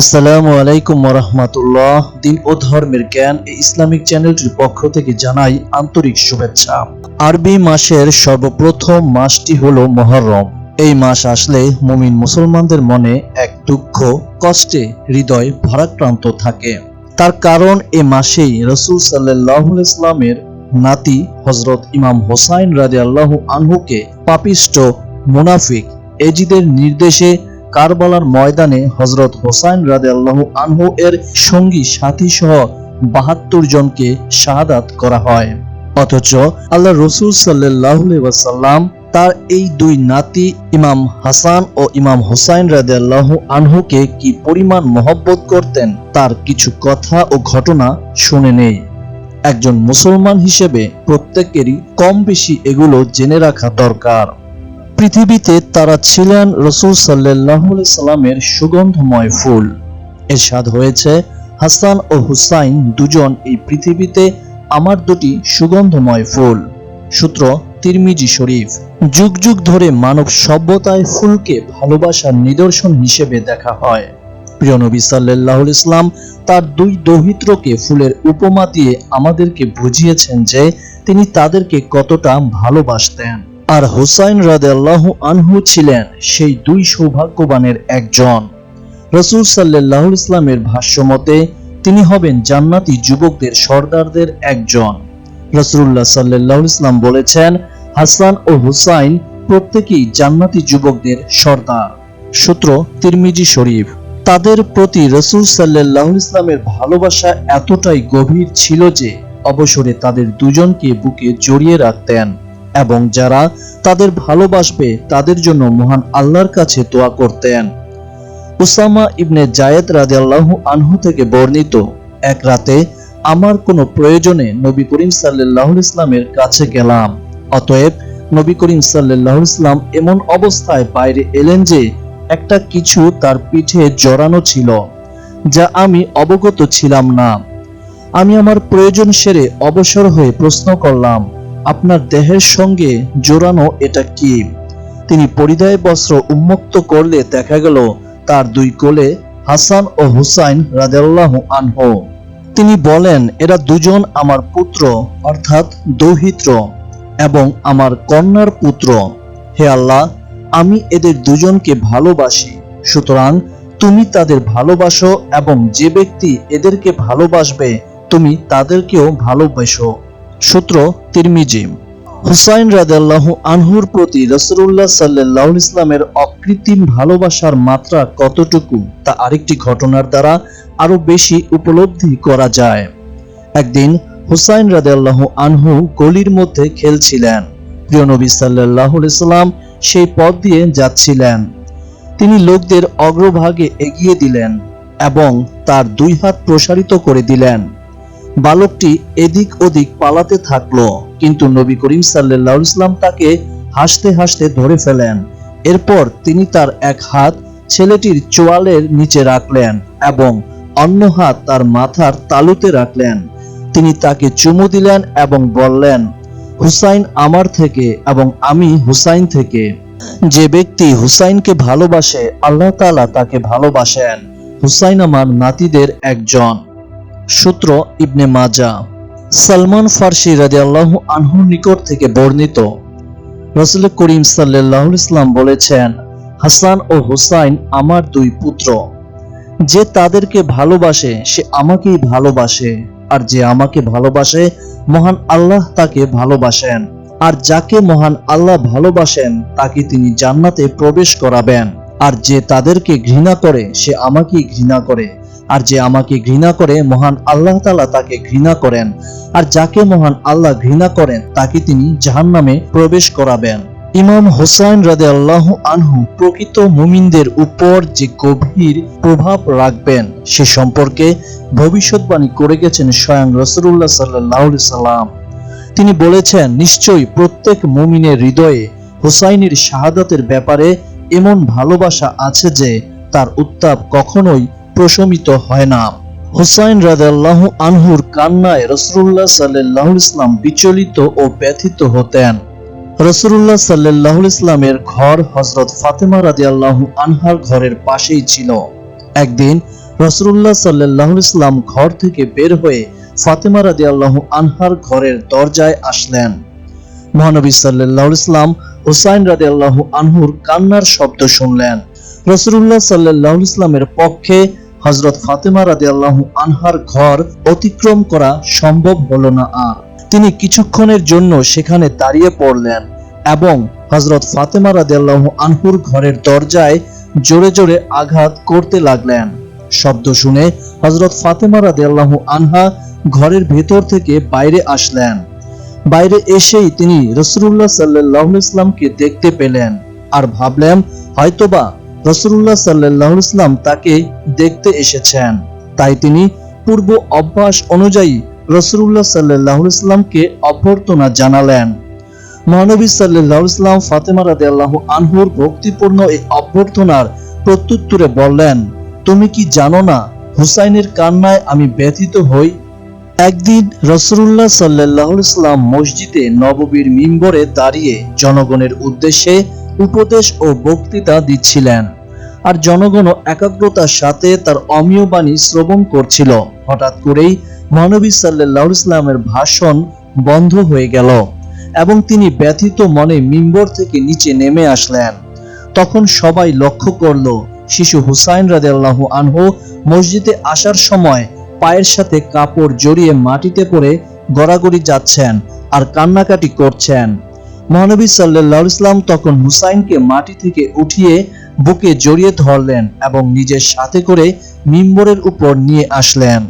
আসসালামু আলাইকুম রহমতুল্লাহ দিন ও ধর্মের জ্ঞান এই ইসলামিক চ্যানেলটির পক্ষ থেকে জানাই আন্তরিক শুভেচ্ছা। আরবি মাসের সর্বপ্রথম মাসটি হল মহরম। এই মাস আসলে মুমিন মুসলমানদের মনে এক দুঃখ, কষ্টে হৃদয় ভারাক্রান্ত থাকে। তার কারণ এ মাসেই রসুল সাল্লাহ ইসলামের নাতি হজরত ইমাম হোসাইন রাজি আল্লাহ আনহুকে পাপিষ্ট, মুনাফিক, এজিদের নির্দেশে কারবালার ময়দানে হজরত হোসাইন রাদে আল্লাহ আনহু এর সঙ্গী সাথী সহ বাহাত্তর জনকে শাহাদাত করা হয়। অথচ আল্লাহ রসুল সাল্লাহ ওয়াসাল্লাম তার এই দুই নাতি ইমাম হাসান ও ইমাম হোসাইন রাদে আল্লাহ আনহুকে কি পরিমাণ মহব্বত করতেন তার কিছু কথা ও ঘটনা শুনে নেই। একজন মুসলমান হিসেবে প্রত্যেকেরই কম বেশি এগুলো জেনে রাখা দরকার। পৃথিবীতে তারা ছিলেন রসুল সাল্লাহ সাল্লামের সুগন্ধময় ফুল। এরশাদ হয়েছে, হাসান ও হুসাইন দুজন এই পৃথিবীতে আমার দুটি সুগন্ধময় ফুল। সূত্র তিরমিজি শরীফ। যুগ যুগ ধরে মানব সভ্যতায় ফুলকে ভালোবাসার নিদর্শন হিসেবে দেখা হয়। প্রিয় নবী ইসলাম তার দুই দহিত্রকে ফুলের উপমা দিয়ে আমাদেরকে বুঝিয়েছেন যে তিনি তাদেরকে কতটা ভালোবাসতেন। আর হুসাইন রাদেল্লাহ আনহু ছিলেন সেই দুই সৌভাগ্যবানের একজন। রসুল সাল্লাহ ইসলামের ভাষ্যমতে, তিনি হবেন জান্নাতি যুবকদের সর্দারদের একজন। রসুল্লাহ সাল্লাহ ইসলাম বলেছেন, হাসান ও হুসাইন প্রত্যেকেই জান্নাতি যুবকদের সর্দার। সূত্র তিরমিজি শরীফ। তাদের প্রতি রসুল সাল্লাহ ইসলামের ভালোবাসা এতটাই গভীর ছিল যে, অবসরে তাদের দুজনকে বুকে জড়িয়ে রাখতেন। এবং যারা তাদের ভালোবাসবে তাদের জন্য মহান আল্লাহর কাছে দোয়া করতেন। উসামা ইবনে জায়েদ রাদিয়াল্লাহু আনহু থেকে বর্ণিত, এক রাতে আমার কোনো প্রয়োজনে নবী করিম সাল্লাহ ইসলামের কাছে গেলাম। অতএব নবী করিম সাল্লাহ ইসলাম এমন অবস্থায় বাইরে এলেন যে একটা কিছু তার পিঠে জড়ানো ছিল, যা আমি অবগত ছিলাম না। আমি আমার প্রয়োজন সেরে অবসর হয়ে প্রশ্ন করলাম আপনার দেহের সঙ্গে জোড়ানো এটা কি? তিনি পরিধেয় বস্ত্র উন্মুক্ত করলে দেখা গেল তার দুই কোলে হাসান ও হুসাইন রাদেল্লাহ আনহু। তিনি বলেন, এরা দুজন আমার পুত্র, অর্থাৎ দৌহিত্র, এবং আমার কন্যার পুত্র। হে আল্লাহ, আমি এদের দুজনকে ভালোবাসি। সুতরাং তুমি তাদের ভালোবাসো, এবং যে ব্যক্তি এদেরকে ভালোবাসবে, তুমি তাদেরকেও ভালোবাসো। সূত্র তিরমিজি। হুসাইন রাদাল্লাহু আনহুর প্রতি রসুল্লাহ সাল্লাহ ইসলামের অকৃত্রিম ভালোবাসার মাত্রা কতটুকু তা আরেকটি ঘটনার দ্বারা আরও বেশি উপলব্ধি করা যায়। একদিন হুসাইন রাদাল্লাহু আনহু গলির মধ্যে খেলছিলেন। প্রিয় নবী সাল্লাহ ইসলাম সেই পথ দিয়ে যাচ্ছিলেন। তিনি লোকদের অগ্রভাগে এগিয়ে দিলেন এবং তার দুই হাত প্রসারিত করে দিলেন। বালকটি এদিক ওদিক পালাতে থাকল, কিন্তু নবী করিম সাল্লাহ ইসলাম তাকে হাসতে হাসতে ধরে ফেলেন। এরপর তিনি তার এক হাত ছেলেটির চোয়ালের নিচে রাখলেন এবং অন্য হাত তার মাথার তালুতে রাখলেন। তিনি তাকে চুমু দিলেন এবং বললেন, হুসাইন আমার থেকে এবং আমি হুসাইন থেকে। যে ব্যক্তি হুসাইনকে ভালোবাসে, আল্লাহ তালা তাকে ভালোবাসেন। হুসাইন আমার নাতিদের একজন। সূত্র ইবনে মাজা। সালমান ফার্সি রাদিয়াল্লাহ আনহুর নিকট থেকে বর্ণিত। রসুল করিম সাল্লাহ ইসলাম বলেছেন, হাসান ও হুসাইন আমার দুই পুত্র। যে তাদেরকে ভালোবাসে, সে আমাকেই ভালোবাসে। আর যে আমাকে ভালোবাসে, মহান আল্লাহ তাকে ভালোবাসেন। আর যাকে মহান আল্লাহ ভালোবাসেন, তাকে তিনি জান্নাতে প্রবেশ করাবেন। আর যে তাদেরকে ঘৃণা করে, সে আমাকেই ঘৃণা করে। আর যে আমাকে ঘৃণা করে, মহান আল্লাহ তালা তাকে ঘৃণা করেন। আর যাকে মহান আল্লাহ ঘৃণা করেন, তাকে তিনি জাহান নামে প্রবেশ করাবেন। ইমাম হোসাইন রাদে আল্লাহ আনহু প্রকৃত মুমিনদের উপর যে গভীর প্রভাব রাখবেন, সে সম্পর্কে ভবিষ্যৎবাণী করে গেছেন স্বয়ং রসুল্লাহ সাল্লাহ সাল্লাম। তিনি বলেছেন, নিশ্চয়ই প্রত্যেক মুমিনের হৃদয়ে হোসাইনের শাহাদাতের ব্যাপারে এমন ভালোবাসা আছে যে, তার উত্তাপ কখনোই প্রশমিত হয় না। হুসাইন রাদাল্লাহ আনহুর কান্নায় রসুল্লাহ সাল্লাহ ইসলাম বিচলিত ও ব্যথিত হতেন। রসুল্লাহ সাল্লাহ ইসলামের ঘর হজরত ফাতেমা রাদিয়াল্লাহু আনহার ঘরের পাশেই ছিল। একদিন রসুল্লাহ সাল্লাহ ইসলাম ঘর থেকে বের হয়ে ফাতেমা রাদি আল্লাহ আনহার ঘরের দরজায় আসলেন। মহানবী সাল্লাহ ইসলাম হুসাইন রাদি আল্লাহ আনহুর কান্নার শব্দ শুনলেন। রসুল্লাহ সাল্লাহ ইসলামের পক্ষে হজরত ফাতেমা রাদি আল্লাহ আনহার ঘর অতিক্রম করা সম্ভব হলো না আর। তিনি কিছুক্ষণের জন্য সেখানে দাঁড়িয়ে পড়লেন এবং হজরত ফাতেমা রাদি আল্লাহ আনহুর ঘরের দরজায় জোরে জোরে আঘাত করতে লাগলেন। শব্দ শুনে হজরত ফাতেমা রাদি আল্লাহ আনহা ঘরের ভেতর থেকে বাইরে আসলেন। বাইরে এসেই তিনি রসুল্লাহ সাল্লাহ ইসলামকে দেখতে পেলেন আর ভাবলেন, হয়তোবা রসুল্লাহ সাল্লাহ ইসলাম তাকে দেখতে এসেছেন। তাই তিনি পূর্ব অভ্যাস অনুযায়ী রসুল্লাহ সাল্লাহ ইসলামকে অভ্যর্থনা জানালেন। মহানবী সাল্লাহ ইসলাম ফাতেমা রাদে আল্লাহ আনহুর ভক্তিপূর্ণ এই অভ্যর্থনার প্রত্যুত্তরে বললেন, তুমি কি জানো না, হুসাইনের কান্নায় আমি ব্যথিত হই? একদিন রসুল্লাহ সাল্লাহ ইসলাম মসজিদে নববীর মিম্বরে দাঁড়িয়ে জনগণের উদ্দেশ্যে উপদেশ ও বক্তৃতা দিচ্ছিলেন। আর জনগণ একাগ্রতার সাথে তার অমীয় বাণী শ্রবণ করছিল। হঠাৎ করেই মহানবী সাল্লাহ ইসলামের ভাষণ বন্ধ হয়ে গেল এবং তিনি ব্যথিত মনে মিম্বর থেকে নিচে নেমে আসলেন। তখন সবাই লক্ষ্য করল, শিশু হুসাইন রাদেল্লাহ আনহু মসজিদে আসার সময় পায়ের সাথে কাপড় জড়িয়ে মাটিতে পড়ে গড়াগড়ি যাচ্ছেন আর কান্নাকাটি করছেন। মহানবী সাল্লাহ ইসলাম তখন হুসাইনকে মাটি থেকে উঠিয়ে বুকে জড়িয়ে ধরলেন এবং নিজের সাথে করে মিম্বরের উপর নিয়ে আসলেন।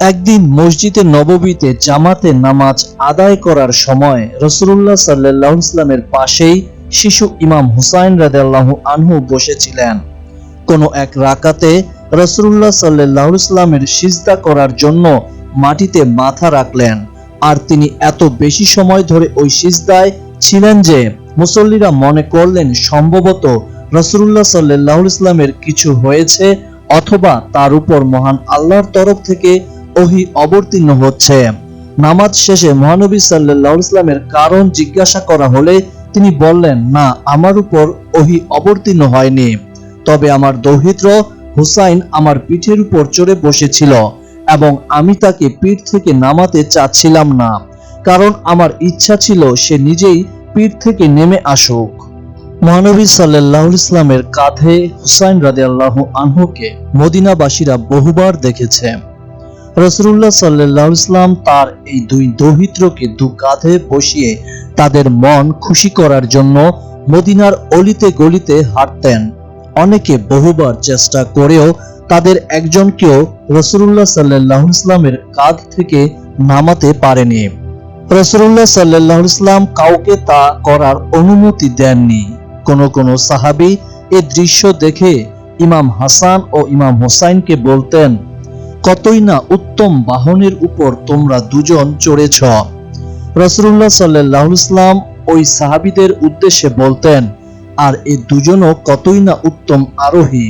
একদিন মসজিদে নববীতে জামাতে নামাজ আদায় করার সময় রসুল্লাহ সাল্লাহ ইসলামের পাশেই শিশু ইমাম হুসাইন রাদেল্লাহ আনহু বসেছিলেন। কোনো এক রাকাতে রসুল্লাহ সাল্লাহ ইসলামের সিজদা করার জন্য মাটিতে মাথা রাখলেন। আর তিনি এত বেশি সময় ধরে ওই সিজদায় ছিলেন যে মুসল্লিরা মনে করলেন সম্ভবত রসুল্লাহ সাল্লাহ ইসলামের কিছু হয়েছে অথবা তার উপর মহান আল্লাহর তরফ থেকে ওহি অবতীর্ণ হচ্ছে। নামাজ শেষে মহানবী সাল্লাহ ইসলামের কারণ জিজ্ঞাসা করা হলে তিনি বললেন, না, আমার উপর ওহি অবতীর্ণ হয়নি। তবে আমার দৌহিত্র হুসাইন আমার পিঠের উপর চড়ে বসেছিল এবং আমি তাকে পিঠ থেকে নামাতে চাচ্ছিলাম না। কারণ আমার ইচ্ছা ছিল সে নিজেই পিঠ থেকে নেমে আসুক। মহানবী সাল্লাহ ইসলামের কাঁধে হুসাইন রাদে আল্লাহ আনহুকে মদিনাবাসীরা বহুবার দেখেছে। রসুল্লাহ সাল্লাহ ইসলাম তার এই দুই দৌহিত্রকে দু কাঁধে বসিয়ে তাদের মন খুশি করার জন্য মদিনার অলিতে গলিতে হাঁটতেন। অনেকে বহুবার চেষ্টা করেও তাদের একজনকেও রসুল্লাহ সাল্লাহ ইসলামের কাঁধ থেকে নামাতে পারেনি। রসুল্লাহ সাল্লাহ ইসলাম কাউকে তা করার অনুমতি দেননি। কোন কোন সাহাবি এ দৃশ্য দেখে ইমাম হাসান ও ইমাম হোসাইনকে বলতেন, কতই না উত্তম বাহনের উপর তোমরা দুজন চড়েছ। রসুল্লাহ সাল্লাহ ইসলাম ওই সাহাবিদের উদ্দেশ্যে বলতেন, আর এ দুজনও কতই না উত্তম আরোহী?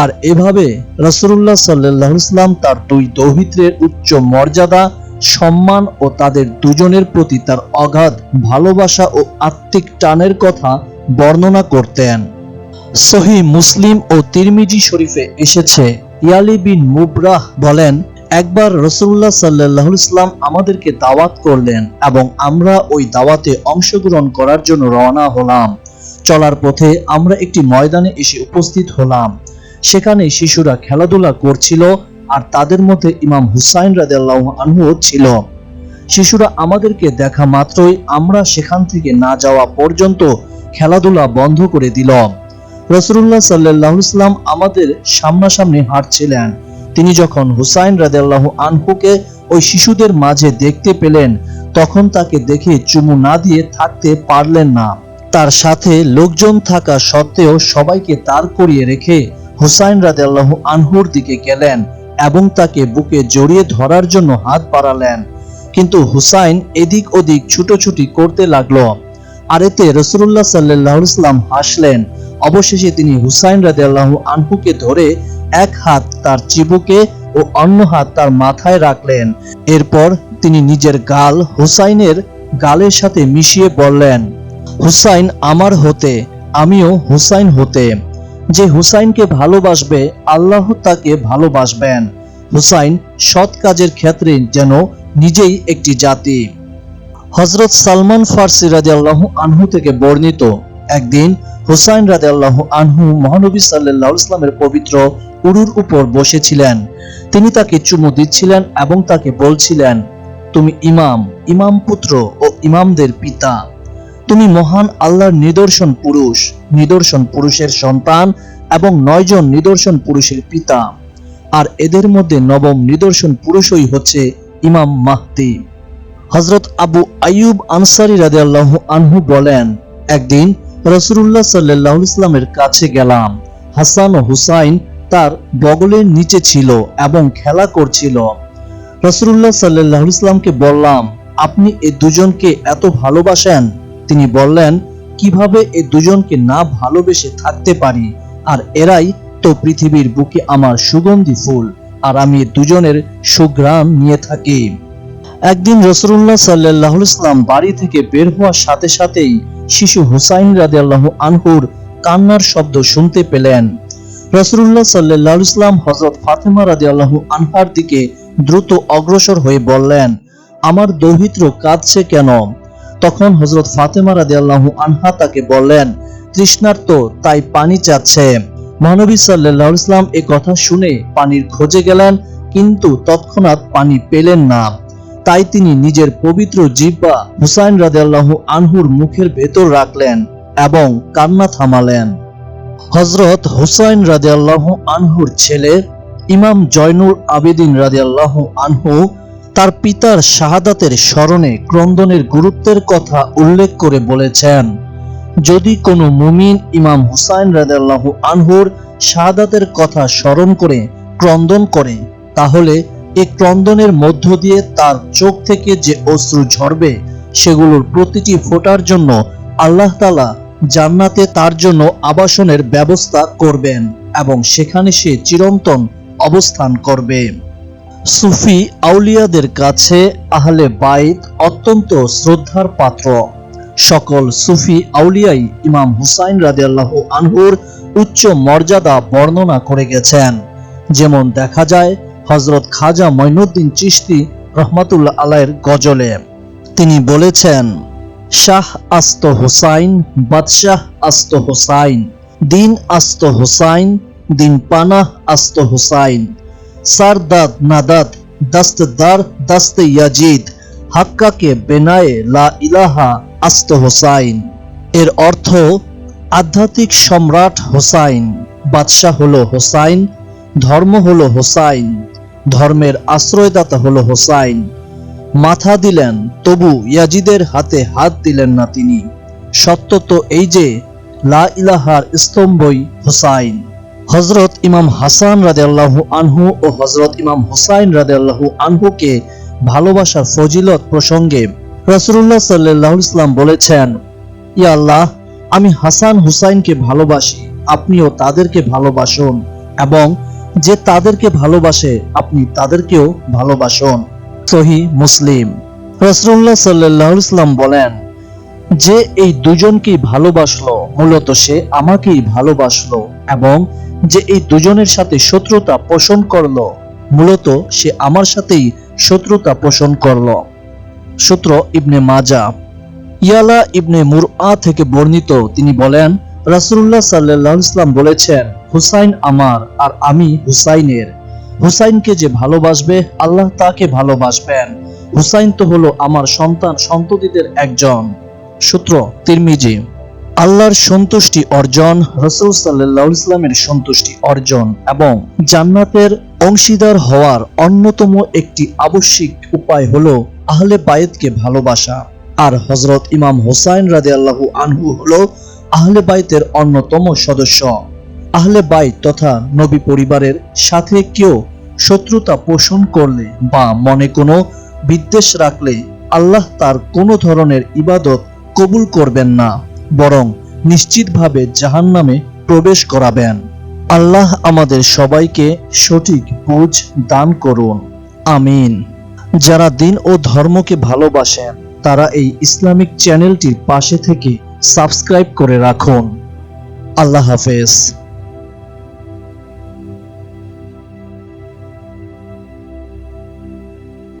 আর এভাবে রসুল্লাহ সাল্লাহ ইসলাম তার দুই দৌহিত্রের উচ্চ মর্যাদা সম্মান ও তাদের দুজনের প্রতি তার অগাধ ভালোবাসা ও আত্মিক টানের কথা বর্ণনা করতেন। সহি মুসলিম ও তিরমিজি শরীফে এসেছে, ইয়ালি বিন মুবরাহ বলেন, একবার রসুল্লাহ সাল্লাহ ইসলাম আমাদেরকে দাওয়াত করলেন এবং আমরা ওই দাওয়াতে অংশগ্রহণ করার জন্য রওনা হলাম। চলার পথে আমরা একটি ময়দানে এসে উপস্থিত হলাম। সেখানে শিশুরা খেলাধুলা করছিল আর তাদের মধ্যে ইমাম হুসাইন রাদেল্লাহ আনহু ছিল। শিশুরা আমাদেরকে দেখা মাত্রই আমরা সেখান থেকে না যাওয়া পর্যন্ত খেলাধুলা বন্ধ করে দিল। রসুল্লাহ সাল্লাহ ইসলাম আমাদের সামনাসামনি হাঁটছিলেন। তিনি যখন হুসাইন রাদেল্লাহ আনহুকে ওই শিশুদের মাঝে দেখতে পেলেন, তখন তাকে দেখে চুমু না দিয়ে থাকতে পারলেন না। তার সাথে লোকজন থাকা সত্ত্বেও সবাইকে তার করিয়ে রেখে হুসাইন রাদেল্লাহ আনহুর দিকে গেলেন। এবং তাকে বুকে জড়িয়ে ধরার জন্য হাত বাড়ালেন। কিন্তু হুসাইন এদিক ওদিক ছুটোছুটি করতে লাগল। আর এতে রসুল্লাহ সাল্লাহ ইসলাম হাসলেন। অবশেষে তিনি হুসাইন রাদেল্লাহ আনহুকে ধরে এক হাত তার চিবুকে ও অন্য হাত তার মাথায় রাখলেন। এরপর তিনি নিজের গাল হুসাইনের গালের সাথে মিশিয়ে বললেন, হুসাইন আমার হতে, আমিও হুসাইন হতে। যে হুসাইনকে ভালোবাসবে, আল্লাহ তাকে ভালোবাসবেন। হুসাইন সৎ কাজের ক্ষেত্রে যেন নিজেই একটি জাতি। হজরত সালমান ফার্সি রাদিয়াল্লাহ আনহু থেকে বর্ণিত একদিন হুসাইন রাদিয়াল্লাহ আনহু মহানবী সাল্লাহ ইসলামের পবিত্র উরুর উপর বসেছিলেন। তিনি তাকে চুমু দিচ্ছিলেন এবং তাকে বলছিলেন, তুমি ইমাম ইমাম পুত্র ও ইমামদের পিতা। তুমি মহান আল্লাহর নিদর্শন পুরুষ, নিদর্শন পুরুষের সন্তান এবং নয়জন নিদর্শন পুরুষের পিতা। আর এদের মধ্যে নবম নিদর্শন পুরুষই হচ্ছে ইমাম মাহদি। হজরত আবু আয়ুব আনসারি রাদিয়াল্লাহ আনহু বলেন, একদিন রসুল্লাহ সাল্লাহ ইসলামের কাছে গেলাম। হাসান ও হুসাইন তার বগলের নিচে ছিল এবং খেলা করছিল। রসুল্লাহ সাল্লাহ ইসলামকে বললাম, আপনি এ দুজনকে এত ভালোবাসেন? তিনি বললেন, কীভাবে এই দুজনকে না ভালোবেসে থাকতে পারি? আর এরাই তো পৃথিবীর বুকে আমার সুগন্ধি ফুল, আর আমি এ দুজনের সুঘ্রাণ নিয়ে থাকি। একদিন রসুল্লাহ সাল্লাহ ইসলাম বাড়ি থেকে বের হওয়ার সাথে সাথেই শিশু হুসাইন রাদিয়াল্লাহু আনহুর কান্নার শব্দ শুনতে পেলেন। রসুল্লাহ সাল্লাহ ইসলাম হজরত ফাতেমা রাদিয়াল্লাহু আনহার দিকে দ্রুত অগ্রসর হয়ে বললেন, আমার দৌহিত্র কাঁদছে কেন? তখন হজরত ফাতেমা রাদিয়াল্লাহু আনহা তাকে বললেন, তৃষ্ণার্ত, তাই পানি চাচ্ছে। মহানবী সাল্লাহ ইসলাম এ কথা শুনে পানির খোঁজে গেলেন, কিন্তু তৎক্ষণাৎ পানি পেলেন না। তাই তিনি নিজের পবিত্র জিব্বা হুসাইন রাদিয়াল্লাহ আনহুর মুখের ভেতর রাখলেন এবং কান্না থামালেন। হজরত হুসাইন রাদিয়াল্লাহ আনহুর ছেলে ইমাম জয়নুল আবেদিন রাদিয়াল্লাহ আনহু তার পিতার শাহাদাতের স্মরণে ক্রন্দনের গুরুত্বের কথা উল্লেখ করে বলেছেন, যদি কোনো মুমিন ইমাম হুসাইন রাদিয়াল্লাহু আনহুর শাহাদাতের কথা স্মরণ করে ক্রন্দন করে, তাহলে এ ক্রন্দনের মধ্য দিয়ে তার চোখ থেকে যে অশ্রু ঝরবে, সেগুলোর প্রতিটি ফোটার জন্য আল্লাহ তালা জান্নাতে তার জন্য আবাসনের ব্যবস্থা করবেন এবং সেখানে সে চিরন্তন অবস্থান করবে। সুফি আউলিয়াদের কাছে আহলে বাইত অত্যন্ত শ্রদ্ধার পাত্র। সকল সুফি আউলিয়াই ইমাম হুসাইন রাদিয়াল্লাহ আনহুর উচ্চ মর্যাদা বর্ণনা করে গেছেন। যেমন দেখা যায় হজরত খাজা মঈনুদ্দিন চিশতি রহমাতুল্লাহ আলাইয়ের গজলে। তিনি বলেছেন, শাহ আস্ত হুসাইন, বাদশাহ আস্ত হুসাইন, দিন আস্ত হুসাইন দিন পানাহ আস্ত হুসাইন। সারদাদ নাদাত দস্তদার, দস্ত ইয়াজিদ, হাক্কাকে বেনায়ে লা ইলাহা আস্ত হোসাইন। এর অর্থ, আধ্যাত্মিক সম্রাট হোসাইন। বাদশাহ হলো হোসাইন, ধর্ম হলো হোসাইন, ধর্মের আশ্রয়দাতা হলো হোসাইন। মাথা দিলেন, তবু ইয়াজিদের হাতে হাত দিলেন না তিনি। সত্য তো এই যে, লা ইলাহার স্তম্ভই হোসাইন। হজরত ইমাম হাসান রাদেল্লাহু আনহু ও হজরত ইমাম হুসাইন রাদেল্লাহু আনহুকে ভালোবাসার ফজিলত প্রসঙ্গে রসুল্লাহ সাল্লাহ ইসলাম বলেছেন, ইয়া আল্লাহ, আমি হাসান হুসাইনকে ভালোবাসি, আপনিও তাদেরকে ভালোবাসুন এবং যে তাদেরকে ভালোবাসে, আপনি তাদেরকেও ভালোবাসুন। সহি মুসলিম। রসুল্লাহ সাল্লাহ ইসলাম বলেন, যে এই দুজনকেই ভালোবাসলো, মূলত সে আমাকেই ভালোবাসলো এবং যে এই দুজনের সাথে শত্রুতা পোষণ করল। মূলত সে আমার সাথেই শত্রুতা পোষণ করল। সূত্র ইবনে মাজা ইয়ালা ইবনে মুরআ থেকে বর্ণিত তিনি বলেন, রাসূলুল্লাহ সাল্লাল্লাহু ইসলাম বলেছেন, হুসাইন আমার আর আমি হুসাইনের। হুসাইনকে যে ভালোবাসবে, আল্লাহ তাকে ভালোবাসবেন। হুসাইন তো হলো আমার সন্তান, সন্ততিদের একজন। সূত্র তিরমিজি। আল্লাহর সন্তুষ্টি অর্জন, রসুল সাল্লাহ ইসলামের সন্তুষ্টি অর্জন এবং জান্নাতের অংশীদার হওয়ার অন্যতম একটি আবশ্যিক উপায় হলো আহলে বায়েতকে ভালোবাসা। আর হজরত ইমাম হোসাইন রাদে আল্লাহু আনহু হলো আহলে বাইতের অন্যতম সদস্য। আহলে বাইত তথা নবী পরিবারের সাথে কেউ শত্রুতা পোষণ করলে বা মনে কোনো বিদ্বেষ রাখলে আল্লাহ তার কোনো ধরনের ইবাদত কবুল করবেন না। বরং নিশ্চিতভাবে জাহান নামে প্রবেশ করাবেন। আল্লাহ আমাদের সবাইকে সঠিক বুঝ দান করুন। আমিন। যারা দিন ও ধর্মকে ভালোবাসেন, তারা এই ইসলামিক চ্যানেলটির পাশে থেকে সাবস্ক্রাইব করে রাখুন। আল্লাহ হাফেজ।